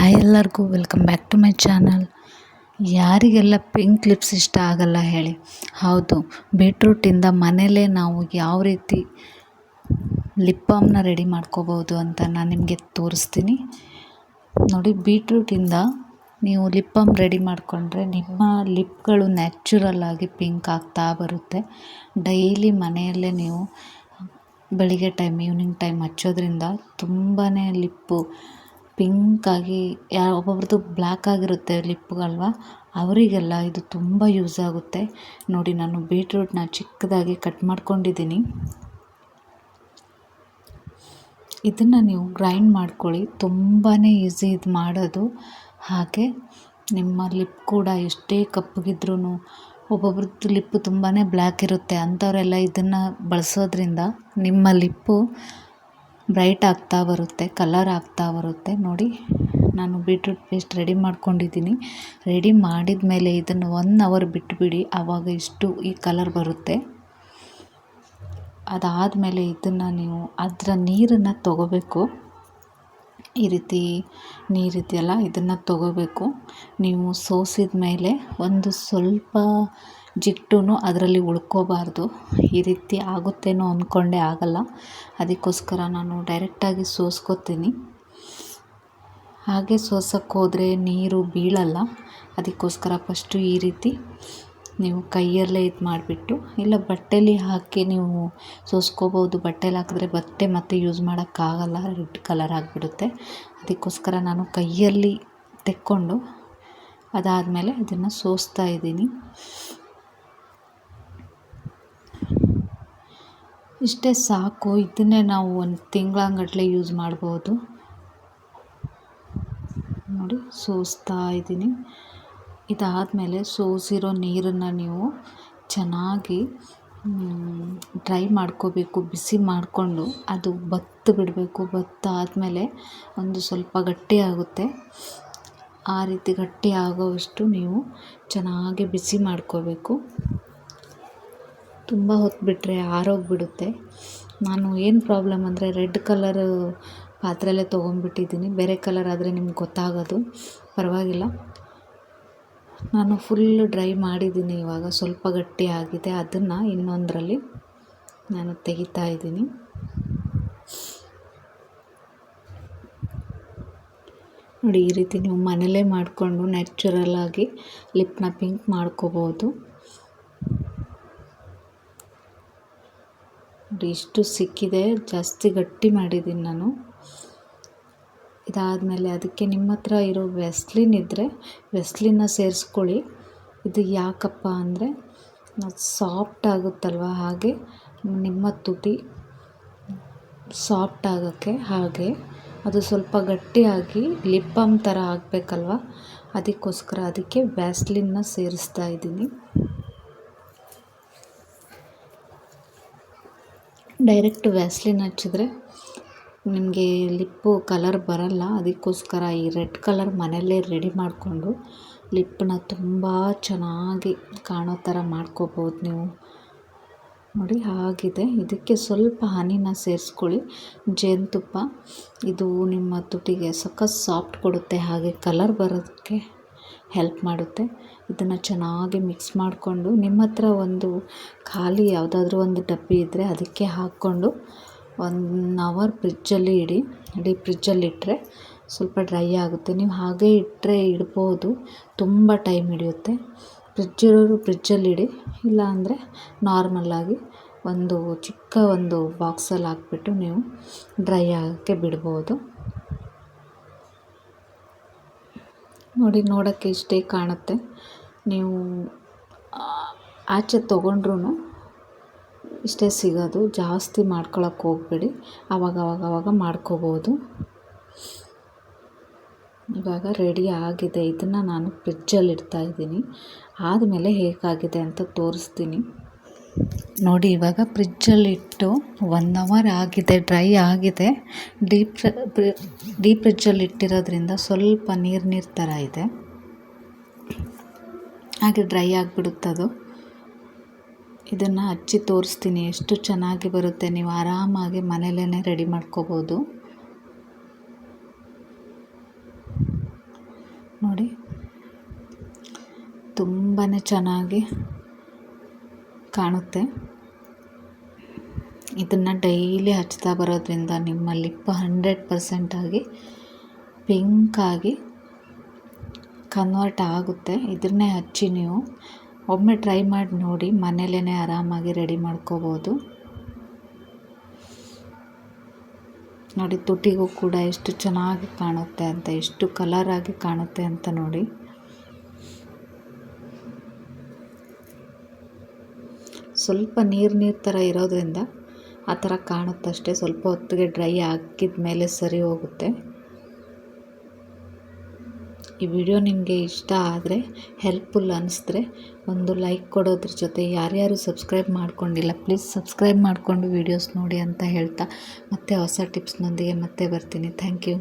Hi ಎಲ್ಲರಿಗೂ welcome back to my channel ಯಾರಿಗೆಲ್ಲ pink lips ಇಷ್ಟ ಆಗಲ್ಲ ಹೇಳಿ. ಹೌದು ಬೀಟ್ರೂಟಿಂದ ಮನೇಲೇ ನಾವು ಯಾವ ರೀತಿ ಲಿಪ್ ಬಾಮ್ನ ರೆಡಿ ಮಾಡ್ಕೋಬೋದು ಅಂತ ನಾನು ನಿಮಗೆ ತೋರಿಸ್ತೀನಿ. ನೋಡಿ ಬೀಟ್ರೂಟಿಂದ ನೀವು ಲಿಪ್ ಬಾಮ್ ರೆಡಿ ಮಾಡಿಕೊಂಡ್ರೆ ನಿಮ್ಮ ಲಿಪ್ಗಳು ನ್ಯಾಚುರಲ್ ಆಗಿ ಪಿಂಕ್ ಆಗ್ತಾ ಬರುತ್ತೆ. ಡೈಲಿ ಮನೆಯಲ್ಲೇ ನೀವು ಬೆಳಿಗ್ಗೆ ಟೈಮ್ ಈವ್ನಿಂಗ್ ಟೈಮ್ ಹಚ್ಚೋದ್ರಿಂದ ತುಂಬಾ ಲಿಪ್ಪು ಪಿಂಕಾಗಿ, ಯಾ, ಒಬ್ಬೊಬ್ರದ್ದು ಬ್ಲ್ಯಾಕಾಗಿರುತ್ತೆ ಲಿಪ್ಗಲ್ವ ಅವರಿಗೆಲ್ಲ ಇದು ತುಂಬ ಯೂಸ್ ಆಗುತ್ತೆ. ನೋಡಿ, ನಾನು ಬೀಟ್ರೂಟ್ನ ಚಿಕ್ಕದಾಗಿ ಕಟ್ ಮಾಡ್ಕೊಂಡಿದ್ದೀನಿ. ಇದನ್ನು ನೀವು ಗ್ರೈಂಡ್ ಮಾಡ್ಕೊಳ್ಳಿ. ತುಂಬಾ ಈಸಿ ಇದು ಮಾಡೋದು. ಹಾಗೆ ನಿಮ್ಮ ಲಿಪ್ ಕೂಡ ಎಷ್ಟೇ ಕಪ್ಪಗಿದ್ರೂ ಒಬ್ಬೊಬ್ರದ್ದು ಲಿಪ್ ತುಂಬಾ ಬ್ಲ್ಯಾಕ್ ಇರುತ್ತೆ. ಅಂಥವರೆಲ್ಲ ಇದನ್ನು ಬಳಸೋದ್ರಿಂದ ನಿಮ್ಮ ಲಿಪ್ಪು ಬ್ರೈಟ್ ಆಗ್ತಾ ಬರುತ್ತೆ, ಕಲರ್ ಆಗ್ತಾ ಬರುತ್ತೆ. ನೋಡಿ, ನಾನು ಬೀಟ್ರೂಟ್ ಪೇಸ್ಟ್ ರೆಡಿ ಮಾಡ್ಕೊಂಡಿದ್ದೀನಿ. ರೆಡಿ ಮಾಡಿದ ಮೇಲೆ ಇದನ್ನು ಒನ್ ಅವರ್ ಬಿಟ್ಟುಬಿಡಿ ಆವಾಗ ಇಷ್ಟು ಈ ಕಲರ್ ಬರುತ್ತೆ. ಅದಾದಮೇಲೆ ಇದನ್ನು ನೀವು ಅದರ ನೀರನ್ನು ತಗೋಬೇಕು. ಈ ರೀತಿ ನೀರಿದೆಯಲ್ಲ ಇದನ್ನು ತಗೋಬೇಕು. ನೀವು ಸೋಸಿದ ಮೇಲೆ ಒಂದು ಸ್ವಲ್ಪ ಜಿಟ್ಟು ಅದರಲ್ಲಿ ಉಳ್ಕೋಬಾರ್ದು. ಈ ರೀತಿ ಆಗುತ್ತೇನೋ ಅಂದ್ಕೊಂಡೆ ಆಗಲ್ಲ. ಅದಕ್ಕೋಸ್ಕರ ನಾನು ಡೈರೆಕ್ಟಾಗಿ ಸೋಸ್ಕೋತೀನಿ. ಹಾಗೆ ಸೋಸೋಕ್ಕೋದ್ರೆ ನೀರು ಬೀಳಲ್ಲ. ಅದಕ್ಕೋಸ್ಕರ ಫಸ್ಟು ಈ ರೀತಿ ನೀವು ಕೈಯಲ್ಲೇ ಇದು ಮಾಡಿಬಿಟ್ಟು, ಇಲ್ಲ ಬಟ್ಟೆಲಿ ಹಾಕಿ ನೀವು ಸೋಸ್ಕೋಬೋದು. ಬಟ್ಟೆಲಿ ಹಾಕಿದ್ರೆ ಬಟ್ಟೆ ಮತ್ತೆ ಯೂಸ್ ಮಾಡೋಕ್ಕಾಗಲ್ಲ. ರೆಡ್ ಕಲರ್ ಆಗಿಬಿಡುತ್ತೆ. ಅದಕ್ಕೋಸ್ಕರ ನಾನು ಕೈಯಲ್ಲಿ ತೆಕ್ಕೊಂಡು ಅದಾದಮೇಲೆ ಅದನ್ನು ಸೋಸ್ತಾ ಇದ್ದೀನಿ. ಇಷ್ಟೇ ಸಾಕು. ಇದನ್ನೇ ನಾವು ಒಂದು ತಿಂಗಳಂಗಟ್ಲೆ ಯೂಸ್ ಮಾಡ್ಬೋದು. ನೋಡಿ, ಸೋಸ್ತಾ ಇದ್ದೀನಿ. ಇದಾದಮೇಲೆ ಸೋಸಿರೋ ನೀರನ್ನು ನೀವು ಚೆನ್ನಾಗಿ ಡ್ರೈ ಮಾಡ್ಕೋಬೇಕು, ಬಿಸಿ ಮಾಡಿಕೊಂಡು ಅದು ಬತ್ತು ಬಿಡಬೇಕು. ಆದಮೇಲೆ ಒಂದು ಸ್ವಲ್ಪ ಗಟ್ಟಿ ಆಗುತ್ತೆ. ಆ ರೀತಿ ಗಟ್ಟಿ ಆಗೋವಷ್ಟು ನೀವು ಚೆನ್ನಾಗಿ ಬಿಸಿ ಮಾಡ್ಕೋಬೇಕು. ತುಂಬ ಹೊತ್ತು ಬಿಟ್ಟರೆ ಆರೋಗ್ಬಿಡುತ್ತೆ ನಾನು ಏನು ಪ್ರಾಬ್ಲಮ್ ಅಂದರೆ ರೆಡ್ ಕಲರು ಪಾತ್ರೆಯಲ್ಲೇ ತೊಗೊಂಡ್ಬಿಟ್ಟಿದ್ದೀನಿ ಬೇರೆ ಕಲರ್ ಆದರೆ ನಿಮ್ಗೆ ಗೊತ್ತಾಗೋದು. ಪರವಾಗಿಲ್ಲ. ನಾನು ಫುಲ್ ಡ್ರೈ ಮಾಡಿದ್ದೀನಿ ಇವಾಗ. ಸ್ವಲ್ಪ ಗಟ್ಟಿ ಆಗಿದೆ. ಅದನ್ನು ಇನ್ನೊಂದರಲ್ಲಿ ನಾನು ತೆಗಿತಾ ಇದ್ದೀನಿ. ನೋಡಿ, ಈ ರೀತಿ ನೀವು ಮನೇಲೇ ಮಾಡಿಕೊಂಡು ನ್ಯಾಚುರಲ್ಲಾಗಿ ಲಿಪ್ನ ಪಿಂಕ್ ಮಾಡ್ಕೋಬೋದು. ನೋಡಿ, ಇಷ್ಟು ಸಿಕ್ಕಿದೆ. ಜಾಸ್ತಿ ಗಟ್ಟಿ ಮಾಡಿದ್ದೀನಿ ನಾನು. ಇದಾದಮೇಲೆ ಅದಕ್ಕೆ ನಿಮ್ಮ ಹತ್ರ ಇರೋ ವೆಸ್ಲಿನ್ ಇದ್ದರೆ ವೆಸ್ಲಿನ ಸೇರಿಸ್ಕೊಳ್ಳಿ. ಇದು ಯಾಕಪ್ಪ ಅಂದರೆ ಸಾಫ್ಟ್ ಆಗುತ್ತಲ್ವ? ಹಾಗೆ ನಿಮ್ಮ ತುಟಿ ಸಾಫ್ಟ್ ಆಗೋಕ್ಕೆ ಹಾಗೆ. ಅದು ಸ್ವಲ್ಪ ಗಟ್ಟಿಯಾಗಿ ಲಿಪ್ ಬಾಮ್ ಥರ ಆಗಬೇಕಲ್ವ? ಅದಕ್ಕೋಸ್ಕರ ಅದಕ್ಕೆ ವ್ಯಾಸ್ಲಿನ್ನ ಸೇರಿಸ್ತಾ ಇದ್ದೀನಿ. ಡೈರೆಕ್ಟ್ ವ್ಯಾಸ್ಲಿನ್ ಹಚ್ಚಿದ್ರೆ ನಿಮಗೆ ಲಿಪ್ಪು ಕಲರ್ ಬರಲ್ಲ. ಅದಕ್ಕೋಸ್ಕರ ಈ ರೆಡ್ ಕಲರ್ ಮನೆಯಲ್ಲೇ ರೆಡಿ ಮಾಡಿಕೊಂಡು ಲಿಪ್ಪನ್ನ ತುಂಬ ಚೆನ್ನಾಗಿ ಕಾಣೋ ಥರ ಮಾಡ್ಕೋಬೋದು ನೀವು. ನೋಡಿ ಆಗಿದೆ. ಇದಕ್ಕೆ ಸ್ವಲ್ಪ ಹನಿನ ಸೇರಿಸ್ಕೊಳ್ಳಿ. ಜೇನುತುಪ್ಪ. ಇದು ನಿಮ್ಮ ತುಟಿಗೆ ಸಖತ್ ಸಾಫ್ಟ್ ಕೊಡುತ್ತೆ. ಹಾಗೆ ಕಲರ್ ಬರೋದಕ್ಕೆ. ಹೆಲ್ಪ್ ಮಾಡುತ್ತೆ. ಇದನ್ನು ಚೆನ್ನಾಗಿ ಮಿಕ್ಸ್ ಮಾಡಿಕೊಂಡು ನಿಮ್ಮ ಹತ್ರ ಒಂದು ಖಾಲಿ ಯಾವುದಾದ್ರೂ ಒಂದು ಡಬ್ಬಿ ಇದ್ದರೆ ಅದಕ್ಕೆ ಹಾಕ್ಕೊಂಡು ಒನ್ ಅವರ್ ಫ್ರಿಜ್ಜಲ್ಲಿ ಇಡಿ. ಇಡೀ ಫ್ರಿಜ್ಜಲ್ಲಿ ಇಟ್ಟರೆ ಸ್ವಲ್ಪ ಡ್ರೈ ಆಗುತ್ತೆ. ನೀವು ಹಾಗೆ ಇಟ್ಟರೆ ಇಡ್ಬೋದು. ತುಂಬ ಟೈಮ್ ಹಿಡಿಯುತ್ತೆ. ಫ್ರಿಜ್ ಇರೋರು ಫ್ರಿಜ್ಜಲ್ಲಿ ಇಡಿ. ಇಲ್ಲ ಅಂದರೆ ನಾರ್ಮಲ್ಲಾಗಿ ಒಂದು ಚಿಕ್ಕ ಒಂದು ಬಾಕ್ಸಲ್ಲಿ ಹಾಕ್ಬಿಟ್ಟು ನೀವು ಡ್ರೈ ಆಗೋಕ್ಕೆ ಬಿಡ್ಬೋದು. ನೋಡಿ, ನೋಡೋಕ್ಕೆ ಇಷ್ಟೇ ಕಾಣುತ್ತೆ. ನೀವು ಆಚೆ ತೊಗೊಂಡ್ರೂ ಇಷ್ಟೇ ಸಿಗೋದು. ಜಾಸ್ತಿ ಮಾಡ್ಕೊಳಕ್ಕೆ ಹೋಗ್ಬೇಡಿ. ಆವಾಗ ಅವಾಗ ಅವಾಗ ಮಾಡ್ಕೋಬೋದು. ಇವಾಗ ರೆಡಿ ಆಗಿದೆ. ಇದನ್ನು ನಾನು ಫ್ರಿಜ್ಜಲ್ಲಿ ಇಡ್ತಾ ಇದ್ದೀನಿ. ಆದಮೇಲೆ ಹೇಗಾಗಿದೆ ಅಂತ ತೋರಿಸ್ತೀನಿ. ನೋಡಿ, ಇವಾಗ ಫ್ರಿಜ್ಜಲ್ಲಿಟ್ಟು ಒನ್ ಅವರ್ ಆಗಿದೆ ಡ್ರೈ ಆಗಿದೆ. ಡೀಪ್ ಡೀಪ್ ಫ್ರಿಜ್ಜಲ್ಲಿ ಇಟ್ಟಿರೋದ್ರಿಂದ ಸ್ವಲ್ಪ ನೀರು ನೀರು ಥರ ಇದೆ. ಹಾಗೆ ಡ್ರೈ ಆಗಿಬಿಡುತ್ತದು ಇದನ್ನು ಹಚ್ಚಿ ತೋರಿಸ್ತೀನಿ, ಎಷ್ಟು ಚೆನ್ನಾಗಿ ಬರುತ್ತೆ. ನೀವು ಆರಾಮಾಗಿ ಮನೇಲೇ ರೆಡಿ ಮಾಡ್ಕೋಬೋದು. ನೋಡಿ ತುಂಬಾ ಚೆನ್ನಾಗಿ ಕಾಣುತ್ತೆ. ಇದನ್ನು ಡೈಲಿ ಹಚ್ತಾ ಬರೋದ್ರಿಂದ ನಿಮ್ಮ ಲಿಪ್ ಹಂಡ್ರೆಡ್ ಪರ್ಸೆಂಟಾಗಿ ಪಿಂಕಾಗಿ ಕನ್ವರ್ಟ್ ಆಗುತ್ತೆ. ಇದನ್ನೇ ಹಚ್ಚಿ ನೀವು. ಒಮ್ಮೆ ಟ್ರೈ ಮಾಡಿ ನೋಡಿ ಮನೇಲೇ ಆರಾಮಾಗಿ ರೆಡಿ ಮಾಡ್ಕೋಬೋದು. ನೋಡಿ ತುಟಿಗೂ ಕೂಡ ಎಷ್ಟು ಚೆನ್ನಾಗಿ ಕಾಣುತ್ತೆ ಅಂತ, ಎಷ್ಟು ಕಲರಾಗಿ ಕಾಣುತ್ತೆ ಅಂತ ನೋಡಿ. ಸ್ವಲ್ಪ ನೀರು ನೀರು ಥರ ಇರೋದ್ರಿಂದ ಆ ಥರ ಕಾಣುತ್ತಷ್ಟೇ ಸ್ವಲ್ಪ ಹೊತ್ತಿಗೆ ಡ್ರೈ ಹಾಕಿದ ಮೇಲೆ ಸರಿ ಹೋಗುತ್ತೆ. ಈ ವಿಡಿಯೋ ನಿಮಗೆ ಇಷ್ಟ ಆದರೆ ಹೆಲ್ಪ್ಫುಲ್ ಅನ್ನಿಸಿದ್ರೆ ಒಂದು ಲೈಕ್ ಕೊಡೋದ್ರ ಜೊತೆ ಯಾರ್ಯಾರು ಸಬ್ಸ್ಕ್ರೈಬ್ ಮಾಡ್ಕೊಂಡಿಲ್ಲ ಪ್ಲೀಸ್ ಸಬ್ಸ್ಕ್ರೈಬ್ ಮಾಡಿಕೊಂಡು ವೀಡಿಯೋಸ್ ನೋಡಿ ಅಂತ ಹೇಳ್ತಾ ಮತ್ತೆ ಹೊಸ ಟಿಪ್ಸ್ನೊಂದಿಗೆ ಮತ್ತೆ ಬರ್ತೀನಿ. Thank you